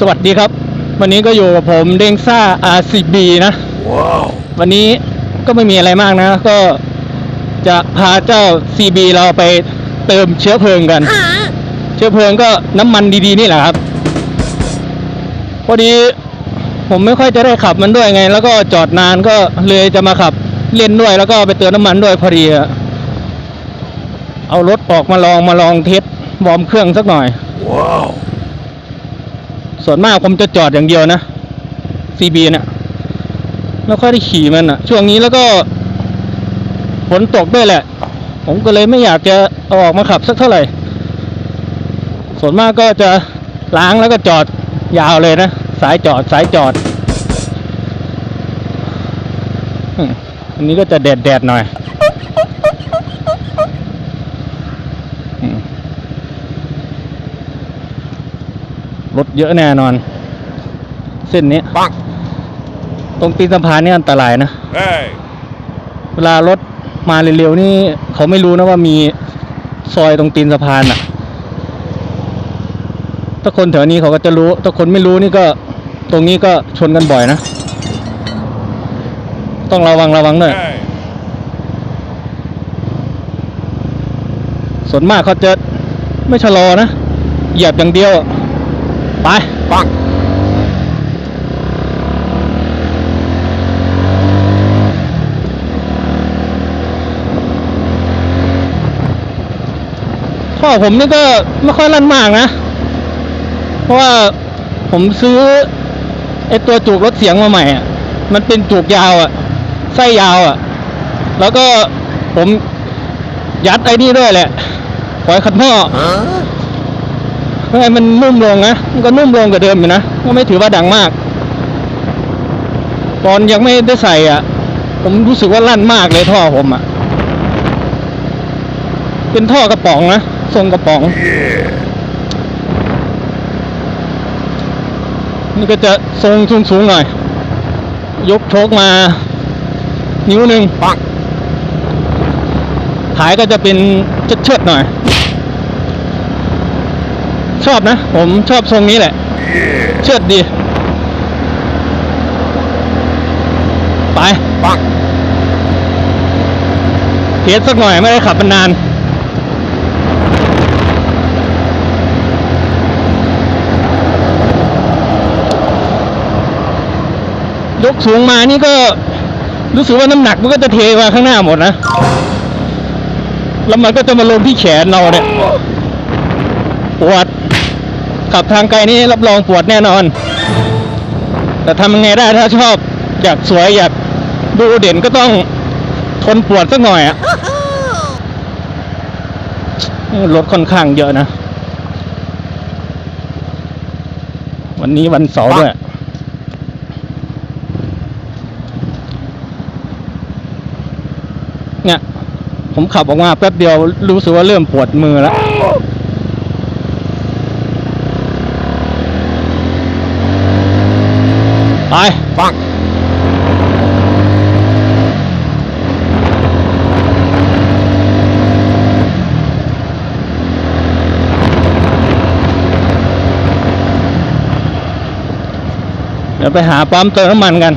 สวัสดีครับ วันนี้ก็อยู่กับผมเด้งซ่า RCB นะวันนี้ก็ไม่มีอะไรมากนะ ก็จะพาเจ้า CB เราไปเติมเชื้อเพลิงกัน เชื้อเพลิงก็น้ำมันดีๆนี่แหละครับพอดีผมไม่ค่อยจะได้ขับมันด้วยไง แล้วก็จอดนานก็เลยจะมาขับเล่นด้วย แล้วก็ไปเติมน้ำมันด้วยพอดีอะเอารถออกมาลองมาลองเทสวอร์มเครื่องสักหน่อย ส่วนมากผมจะจอดอย่างเดียวนะ CB เนี่ยไม่ค่อยได้ขี่มันอะช่วงนี้แล้วก็ฝนตกด้วยแหละ ผมก็เลยไม่อยากจะเอาออกมาขับสักเท่าไหร่ ส่วนมากก็จะล้างแล้วก็จอดยาวเลยนะ สายจอดสายจอด อันนี้ก็จะแดดแดดหน่อย รถเยอะแน่นอน เส้นนี้ปังตรงตีนสะพานนี่อันตรายนะเฮ้ยเวลารถมาเร็วๆนี่เขาไม่รู้นะว่ามีซอยตรงตีนสะพานอะ ถ้าคนแถวนี้เขาก็จะรู้ ถ้าคนไม่รู้นี่ก็ตรงนี้ก็ชนกันบ่อยนะ ต้องระวังระวังหน่อยเฮ้ยส่วนมากเขาจะไม่ชะลอนะ เหยียบอย่างเดียว ไป ปังท่อผมนี่ก็ไม่ค่อยลั่นมากนะ เพราะว่าผมซื้อไอตัวจูกรถเสียงมาใหม่อะ มันเป็นจูกยาวอะ ไส้ยาวอะ แล้วก็ผมยัดไอ้นี่ด้วยแหละฝอยขัดหม้อฮะเพื่อให้มันนุ่มลงนะมันก็นุ่มลงกว่าเดิมอยู่นะก็ไม่ถือว่าดังมาก ตอนยังไม่ได้ใส่อะ ผมรู้สึกว่าลั่นมากเลยท่อผมอะ เป็นท่อกระป๋องนะทรงกระป๋อง นี่ก็จะทรงสูงๆหน่อย ยกโชกมา นิ้วหนึ่งปังขายก็จะเป็นเชิดๆหน่อย ชอบนะ ผมชอบทรงนี้แหละ เชิดดี ไปปังเทสสักหน่อยไม่ได้ขับมานานยกสูงมานี่ก็รู้สึกว่าน้ำหนักมันก็จะเทมาข้างหน้าหมดนะ แล้วมันก็จะมาลงที่แขนเราเนี่ยปวด ขับทางไกลนี่รับรองปวดแน่นอน แต่ทำยังไงได้ถ้าชอบอยากสวยอยากดูเด่นก็ต้องทนปวดสักหน่อยอะรถค่อนข้างเยอะนะ วันนี้วันเสาร์ด้วยเนี่ย ผมขับออกมาแป๊บเดียวรู้สึกว่าเริ่มปวดมือแล้ว ไปปังเดี๋ยวไปหาปั๊มเติมน้ำมันกัน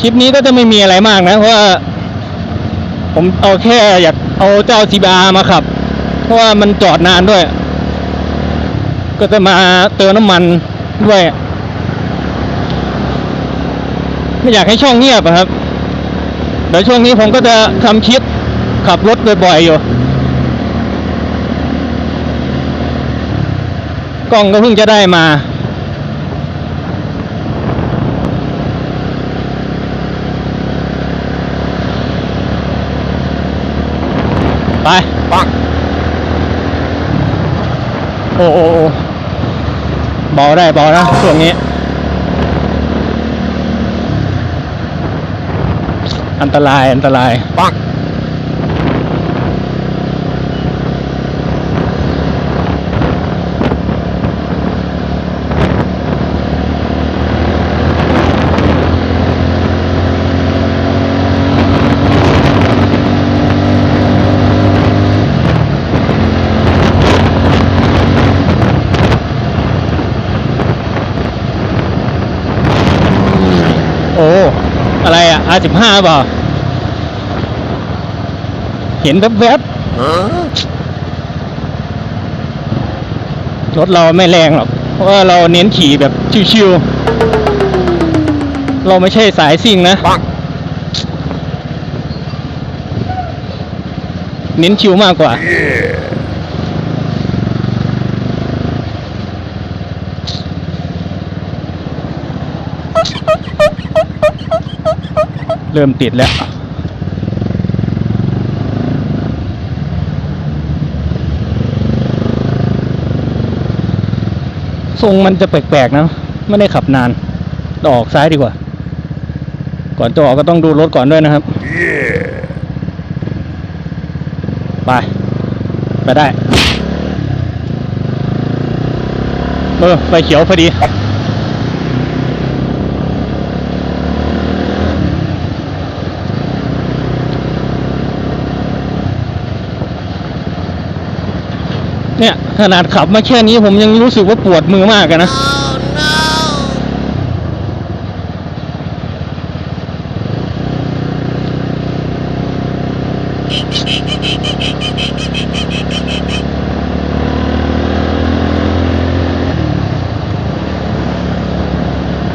คลิปนี้ก็จะไม่มีอะไรมากนะ เพราะว่าผมเอาแค่อยากเอาเจ้า CBR มาขับ เพราะว่ามันจอดนานด้วย ก็จะมาเติมน้ำมันด้วย ไม่อยากให้ช่องเงียบครับเดี๋ยวช่วงนี้ผมก็จะทำคลิปขับรถบ่อยๆอยู่ กล้องก็เพิ่งจะได้มาไปปังโอ้โอ้โอ้เบาได้เบานะช่วงนี้ อันตรายอันตรายปั ง R15 เปล่า เห็นแวบๆรถเราไม่แรงหรอก เพราะว่าเราเน้นขี่แบบชิวๆ เราไม่ใช่สายซิ่งนะ เน้นชิวมากกว่า เริ่มติดแล้ว ทรงมันจะแปลกๆนะ ไม่ได้ขับนานต้องออกซ้ายดีกว่า ก่อนจะออกก็ต้องดูรถก่อนด้วยนะครับ ไป ไปได้ เออ ไฟเขียวพอดี เนี่ยขนาดขับมาแค่นี้ผมยังรู้สึกว่าปวดมือมากอะนะ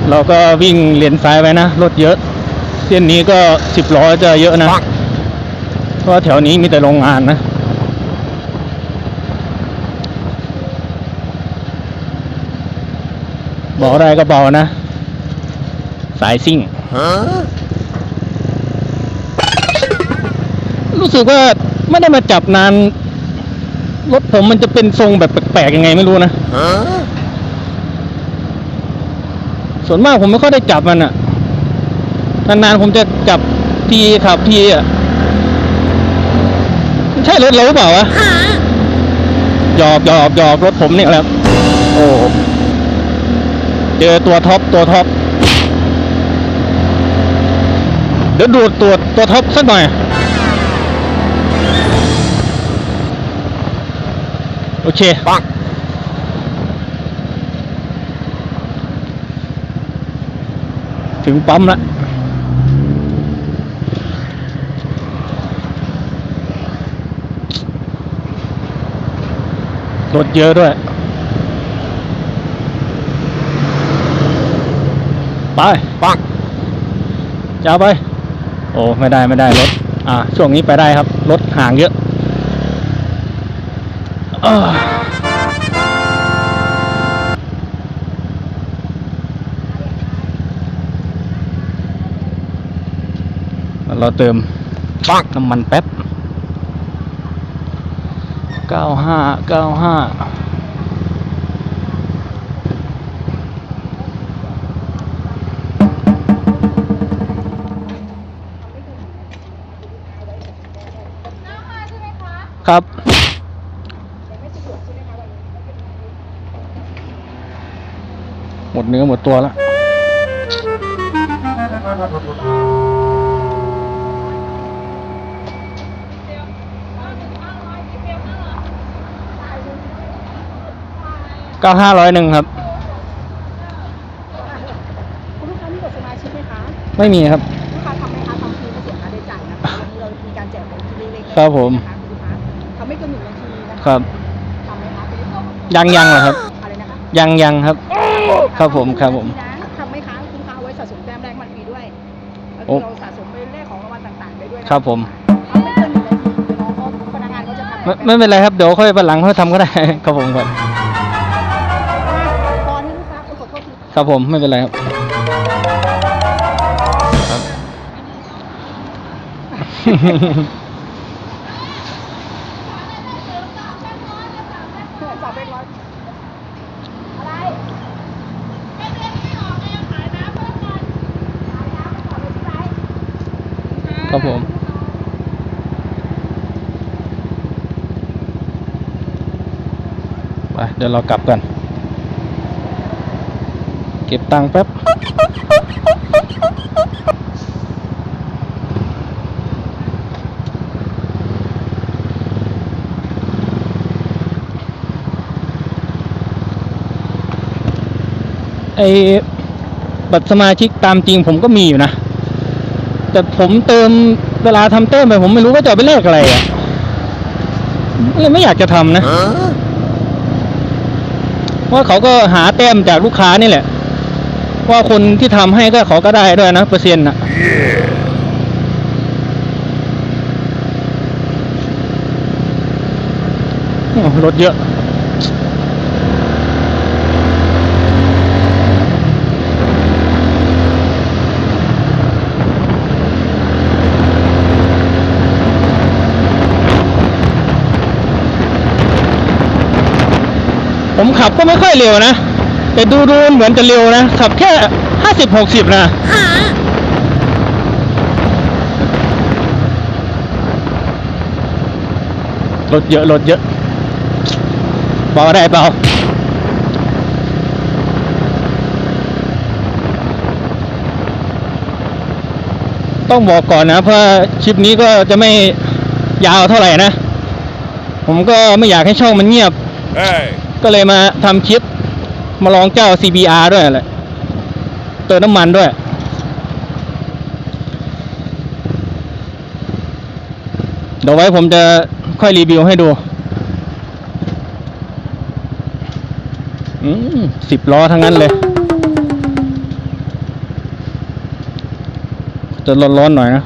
เราก็วิ่งเลนซ้ายไปนะ รถเยอะ เส้นนี้ก็สิบล้อจะเยอะนะ เพราะแถวนี้มีแต่โรงงานนะ บอกได้ก็เบานะ สายซิ่งรู้สึกว่าไม่ได้มาจับนาน รถผมมันจะเป็นทรงแบบแปลกๆยังไงไม่รู้นะส่วนมากผมไม่ค่อยได้จับมันอะนานๆผมจะจับทีขับทีอะใช่รถเราหรือเปล่าวะหยอกหยอกหยอกรถผมเนี่ยแหละโอ้ เจอตัวท็อปตัวท็อปเดี๋ยวดูดตัวตัวท็อปสักหน่อย โอเคถึงปั๊มละรถเยอะด้วย ไปปักจะเอาไป โอ้ไม่ได้ไม่ได้รถ อ่า ช่วงนี้ไปได้ครับ รถห่างเยอะเอ้อเราเติมน้ำมันแป๊บเก้าห้าเก้าห้า น้ำมาใช่ไหม คะครับหมดเนื้อหมดตัวแล้วก็ห้าร้อยหนึ่งครับ คุณลูกค้ามีบัตรสมาชิกไหมคะไม่มีครับ ลูกค้าทำไหมคะทำฟรีไม่เสียค่าใช้จ่ายนะคะวันนี้เรามีการแจกของที่เล็กๆครับผม นะคะ คะครับทำไหมคะยังยังเหรอครับ อะไรนะคะยังยังครับ ครับผมครับผม ทำไหมคะคุณลูกค้าเอาไว้สะสมแต้มแรงมันฟรีด้วยก็โอ้ คือเราสะสมไปเลขของรางวัลต่างๆไปด้วยนะะครับผมทำไม่เกินหนึ่งนาทีเดี๋ยวน้องเขาพนักงานเขาจะทำไม่ไม่เป็นไรครับ เดี๋ยวค่อยไปหลังค่อยทำก็ได้ ครับผมครับ ตอนนี้ลูกค้าขอโทษที ครับผมไม่เป็นไรครับ ครับจับเลขร้อยอะไรแม่เดือนไม่ออกเลยยังขายน้ำเพิ่มก่อนขายน้ำก่อนเลยใช่ไหม ครับผม ไป เดี๋ ยวเรากลับกัน เก็บตังค์แป๊บ ไอบัตรสมาชิกตามจริงผมก็มีอยู่นะ แต่ผมเติมเวลาทำแต้มไปผมไม่รู้ว่าจะไปแลกอะไรอะเลยไม่อยากจะทำนะ ว่าเขาก็หาแต้มจากลูกค้านี่แหละ ว่าคนที่ทำให้ก็เขาก็ได้ด้วยนะเปอร์เซ็นต์อะรถเยอะ ผมขับก็ไม่ค่อยเร็วนะ แต่ดูดูเหมือนจะเร็วนะ ขับแค่ห้าสิบหกสิบนะรถเยอะรถเยอะเปล่าได้เปล่าต้องบอกก่อนนะ เพราะคลิปนี้ก็จะไม่ยาวเท่าไหร่นะ ผมก็ไม่อยากให้ช่องมันเงียบ Hey! ก็เลยมาทำคลิป มาลองเจ้า CBR ด้วยแหละเติมน้ำมันด้วย เดี๋ยวไว้ผมจะค่อยรีวิวให้ดูอืมสิบล้อทั้งนั้นเลย จะร้อนๆหน่อยนะ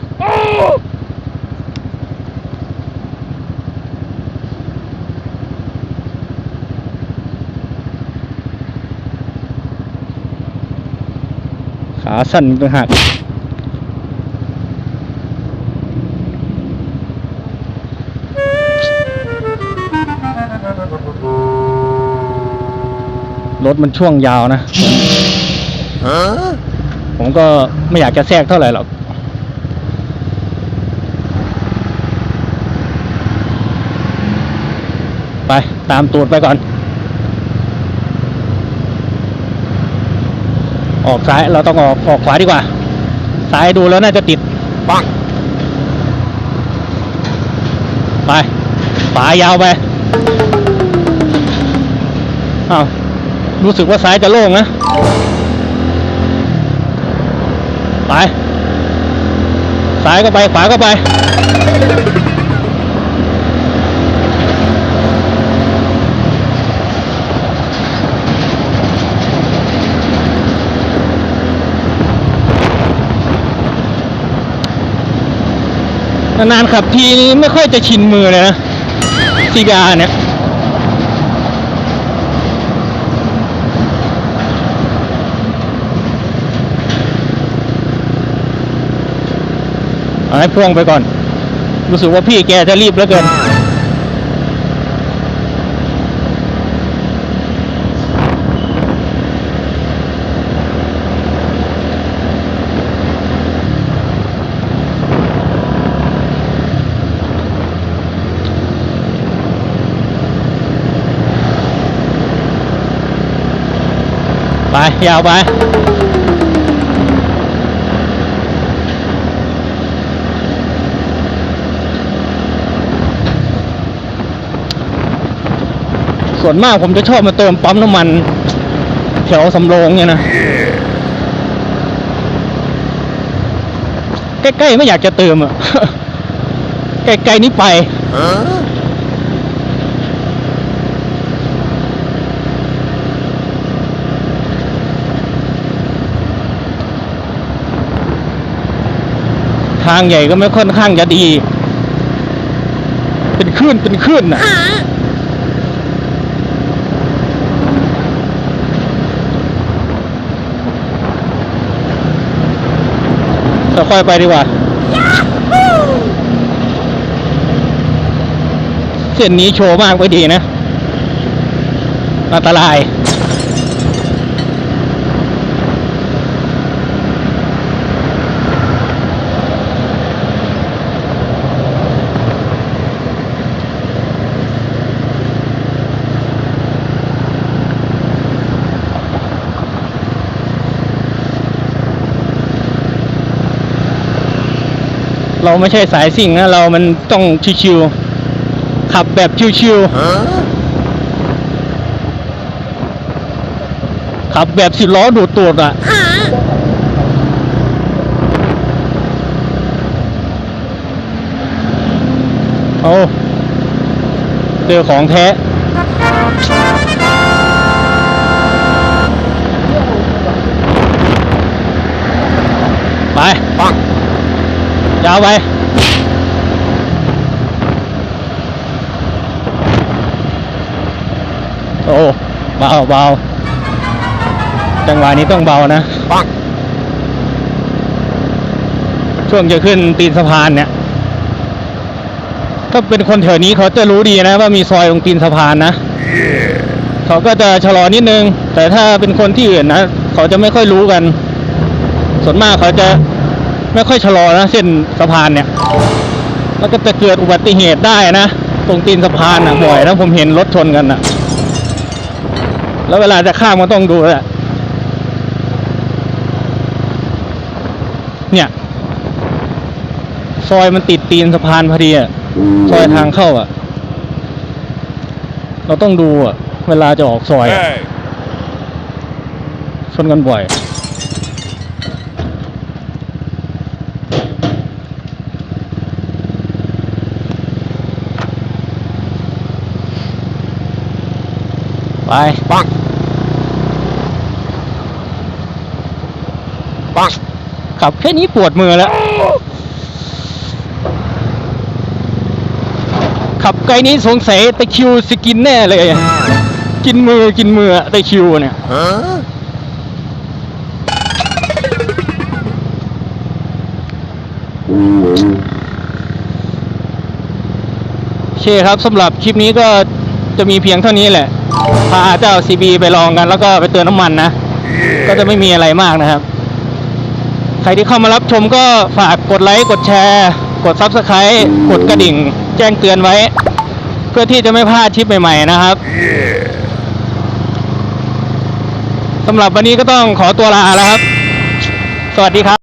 ขา สั้นต่างหากรถมันช่วงยาวนะ ผมก็ไม่อยากจะแทรกเท่าไหร่หรอก ไปตามตูดไปก่อน ออกซ้ายเราต้องออกออกขวาดีกว่า ซ้ายดูแล้วน่าจะติด Bonk! ไปขวายาวไปอ้าวรู้สึกว่าซ้ายจะโล่งนะไปซ้ายก็ไปขวาก็ไป นานๆขับทีนี้ไม่ค่อยจะชินมือเลยนะ CBR เนี่ยเอาให้พ่วงไปก่อน รู้สึกว่าพี่แกจะรีบแล้วเกิน ไป ยาวไปส่วนมากผมจะชอบมาเติมปั๊มน้ำมัน แถวสำโรงเนี่ยนะ ใกล้ๆไม่อยากจะเติมอะใกล้ๆนี้ไป ทางใหญ่ก็ไม่ค่อนข้างจะดี เป็นคลื่นเป็นคลื่นน่ะเราค่อยไปดีกว่า เส้นนี้โชว์มากไม่ดีนะ อันตราย เราไม่ใช่สายสิ่งนะ เรามันต้องชิวๆขับแบบชิวๆขับแบบสิบล้อดูดตัวอะเอาเจอของแท้าวไปโอ้เบาเบาจังหวะนี้ต้องเบานะปังช่วงจะขึ้นตีนสะพานเนี่ย ถ้าเป็นคนแถวนี้เขาจะรู้ดีนะว่ามีซอยตรงตีนสะพานนะเขาก็จะชะลอนิดนึง แต่ถ้าเป็นคนที่อื่นนะ เขาจะไม่ค่อยรู้กัน ส่วนมากเขาจะ ไม่ค่อยชะลอนะเส้นสะพานเนี่ยแล้วก็จะเกิดอุบัติเหตุได้นะ ตรงตีนสะพานนะบ่อยนะผมเห็นรถชนกันนะแล้วเวลาจะข้ามก็ต้องดูแหละเนี่ย ซอยมันติดตีนสะพานพอดีอะซอยทางเข้าอะเราต้องดูอะเวลาจะออกซอยอะ Hey. ชนกันบ่อย ไปปังปังขับแค่นี้ปวดมือแล้ว ขับไกลนี้สงสัยตะคริวสกินแน่เลยอะกินมือกินมืออะตะคริวเนี่ย Huh? โอเคครับสำหรับคลิปนี้ก็ จะมีเพียงเท่านี้แหละ พาเจ้า CB ไปลองกัน แล้วก็ไปเติมน้ำมันนะ ก็จะไม่มีอะไรมากนะครับ ใครที่เข้ามารับชมก็ฝากกดไลค์กดแชร์ กด Subscribe กดกระดิ่ง แจ้งเตือนไว้ เพื่อที่จะไม่พลาดคลิปใหม่ๆนะครับ Yeah. สำหรับวันนี้ก็ต้องขอตัวลาแล้วครับ สวัสดีครับ